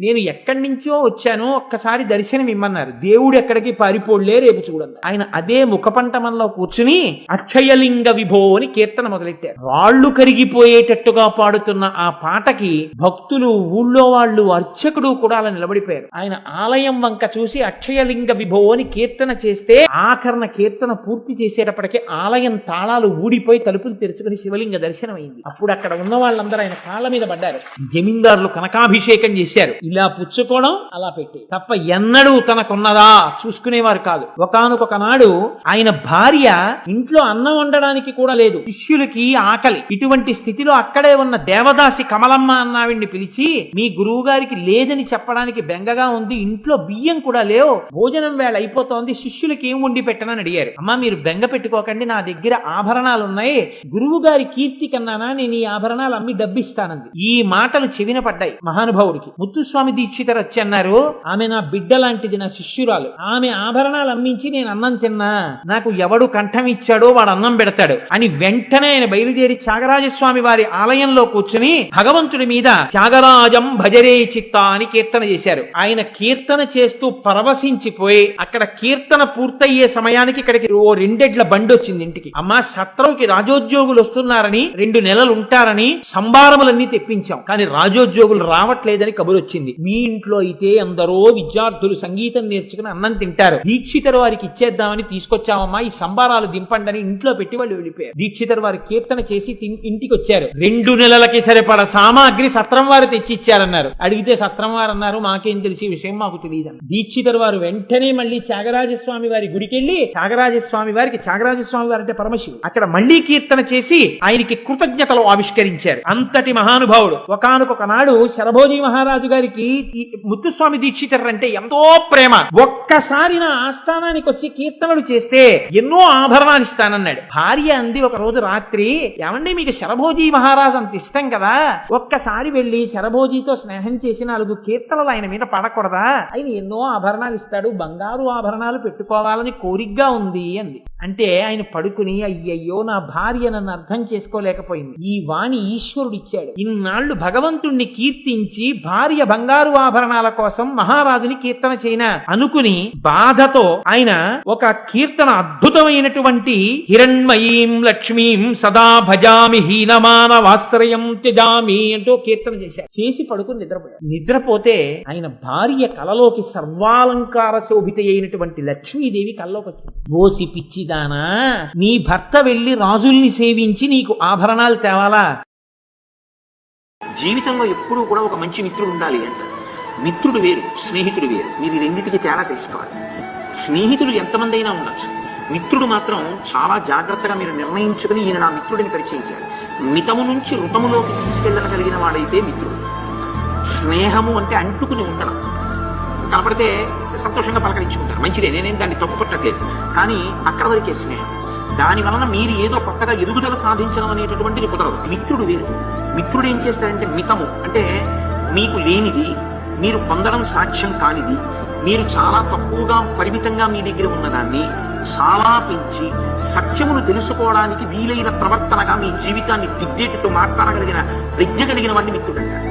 నేను ఎక్కడి నుంచో వచ్చానో ఒక్కసారి దర్శనం ఇమ్మన్నారు దేవుడు ఎక్కడికి పారిపోళ్ళే రేపు చూడండి. ఆయన అదే ముఖపంటమంలో కూర్చుని అక్షయలింగ విభో అని కీర్తన మొదలెట్టారు. వాళ్ళు కరిగిపోయేటట్టుగా పాడుతున్న ఆ పాటకి భక్తులు ఊళ్ళో వాళ్ళు అర్చకుడు కూడా అలా నిలబడిపోయారు. ఆయన ఆలయం వంక చూసి అక్షయలింగ విభో అని కీర్తన చేస్తే ఆఖరణ కీర్తన పూర్తి చేసేటప్పటికి ఆలయం తాళాలు ఊడిపోయి తలుపులు తెరుచుకుని శివలింగ దర్శనం అయింది అప్పుడు అక్కడ ఉన్న వాళ్ళందరూ ఆయన కాళ్ళ మీద పడ్డారు. జమీందారులు కనకాభిషేకం చేశారు. ఇలా పుచ్చుకోవడం అలా పెట్టి. తప్ప ఎన్నడూ తనకున్నదా చూసుకునేవారు కాదు. ఒకనొక నాడు ఆయన భార్య ఇంట్లో అన్నం వండడానికి కూడా లేదు. శిష్యులకి ఆకలి. ఇటువంటి స్థితిలో అక్కడే ఉన్న దేవదాసి కమలమ్మ అన్నావిడిని పిలిచి మీ గురువు గారికి లేదని చెప్పడానికి బెంగగా ఉంది. ఇంట్లో బియ్యం కూడా లేవు. భోజనం వేళ అయిపోతోంది. శిష్యులకి ఏం వండి పెట్టనని అడిగారు. అమ్మా మీరు బెంగ పెట్టుకోకండి. నా దగ్గర ఆభరణాలు ఉన్నాయి గురువు గారి కీర్తి కన్నానా? నేను ఈ ఆభరణాలు అమ్మి డబ్బిస్తానంది. ఈ మాటలు చెవిన పడ్డాయి మహానుభావుడికి. ముత్తుస్వామి దీక్షిత వచ్చి అన్నారు ఆమె నా బిడ్డ లాంటిది నా శిష్యురాలు. ఆమె ఆభరణాలు అమ్మించి నేను అన్నం తిన్నా. నాకు ఎవడు కంఠం ఇచ్చాడో వాడు అన్నం పెడతాడు అని వెంటనే ఆయన బయలుదేరి త్యాగరాజస్వామి వారి ఆలయంలో కూర్చుని భగవంతుడి మీద త్యాగరాజం భజరే చిత్త అని కీర్తన చేశారు. ఆయన కీర్తన చేస్తూ పరవశించిపోయి అక్కడ కీర్తన పూర్తయ్యే సమయానికి ఇక్కడికి ఓ రెండెడ్ల బండి వచ్చింది ఇంటికి. అమ్మా సత్రవుకి రాజోద్యోగులు వస్తున్నారని రెండు నెలలు ఉంటారని సంభారములన్నీ తెప్పించాం. కానీ రాజోద్యోగులు రావట్లేదని కబురు వచ్చింది మీ ఇంట్లో అయితే ఎందరో విద్యార్థులు సంగీతం నేర్చుకుని అన్నం తింటారు. దీక్షితరు వారికి ఇచ్చేద్దామని తీసుకొచ్చామమ్మా ఈ సంబారాలు దింపండి అని ఇంట్లో పెట్టి వాళ్ళు వెళ్ళిపోయారు. దీక్షితరు వారి కీర్తన చేసి ఇంటికి వచ్చారు రెండు నెలలకి సరిపడ సామాగ్రి సత్రం వారు తెచ్చి ఇచ్చారన్నారు అడిగితే సత్రం వారు అన్నారు మాకేం తెలిసి విషయం మాకు తెలియదు దీక్షితరు వారు వెంటనే మళ్ళీ త్యాగరాజస్వామి వారి గుడికి వెళ్ళి త్యాగరాజస్వామి వారికి త్యాగరాజస్వామి వారు అంటే పరమశివుడు అక్కడ మళ్ళీ కీర్తన చేసి ఆయనకి కృతజ్ఞతలు ఆవిష్కరించారు. అంతటి మహానుభావుడు. ఒకనొక నాడు శరభోజీ మహారాజు గారికి ఈ ముత్తుస్వామి దీక్షితర్ అంటే ఎంతో ప్రేమ. ఒక్కసారి నా ఆస్థానానికి వచ్చి కీర్తనలు చేస్తే ఎన్నో ఆభరణాలు ఇస్తానన్నాడు. భార్య అంది ఒక రోజు రాత్రి ఏమండి మీకు శరభోజీ మహారాజు అంత ఇష్టం కదా? ఒక్కసారి వెళ్ళి శరభోజీతో స్నేహం చేసి నాలుగు కీర్తనలు ఆయన మీద పడకూడదా? ఆయన ఎన్నో ఆభరణాలు ఇస్తాడు బంగారు ఆభరణాలు పెట్టుకోవాలని కోరికగా ఉంది అంది. అంటే ఆయన పడుకుని అయ్యయ్యో నా భార్య నన్ను అర్థం చేసుకోలేకపోయింది. ఈ వాణి ఈశ్వరుడు ఇచ్చాడు ఇన్నాళ్ళు భగవంతుణ్ణి కీర్తించి భార్య బంగారు ఆభరణాల కోసం మహారాజుని కీర్తన చేయన అనుకుని బాధతో ఆయన ఒక కీర్తన అద్భుతమైనటువంటి హిరణ్మయీం లక్ష్మీం సదా భజామి హీనమానవాశ్రయం త్యజామి అంటూ కీర్తన చేశారు. చేసి పడుకుని నిద్రపోయారు. నిద్రపోతే ఆయన భార్య కలలోకి సర్వాలంకార శోభిత అయినటువంటి లక్ష్మీదేవి కల్లోకి వచ్చింది. ఓసి పిచ్చిదానా నీ భర్త వెళ్ళి రాజుల్ని సేవించి నీకు ఆభరణాలు తేవాలా? జీవితంలో ఎప్పుడూ కూడా ఒక మంచి మిత్రుడు ఉండాలి అంట మిత్రుడు వేరు స్నేహితుడు వేరు. మీరు ఈ రెండింటికి తేడా తెలుసుకోవాలి. స్నేహితులు ఎంతమంది అయినా ఉండొచ్చు. మిత్రుడు మాత్రం చాలా జాగ్రత్తగా మీరు నిర్ణయించుకుని ఈయన నా మిత్రుడిని పరిచయం చేయాలి మితము నుంచి రుతములోకి తీసుకెళ్ళగలిగిన వాడైతే మిత్రుడు. స్నేహము అంటే అంటుకుని ఉండడం. కనపడితే సంతోషంగా పలకరించుకుంటారు. మంచిదే నేనేం దాన్ని తప్పు పట్టట్లేదు. కానీ అక్కడ వరకే స్నేహం. దాని వలన మీరు ఏదో కొత్తగా ఎదుగుదల సాధించడం అనేటటువంటిది కుదరదు. మిత్రుడు వేరు. మిత్రుడు ఏం చేస్తాడంటే మితము. అంటే మీకు లేనిది మీరు పొందడం సాక్ష్యం కానిది మీరు చాలా తక్కువగా పరిమితంగా మీ దగ్గర ఉన్నదాన్ని చాలా పెంచి సత్యమును తెలుసుకోవడానికి వీలైన ప్రవర్తనగా మీ జీవితాన్ని దిద్దేటట్టు మాట్లాడగలిగిన ప్రజ్ఞ కలిగిన వాడిని మిత్రుడు అంటారు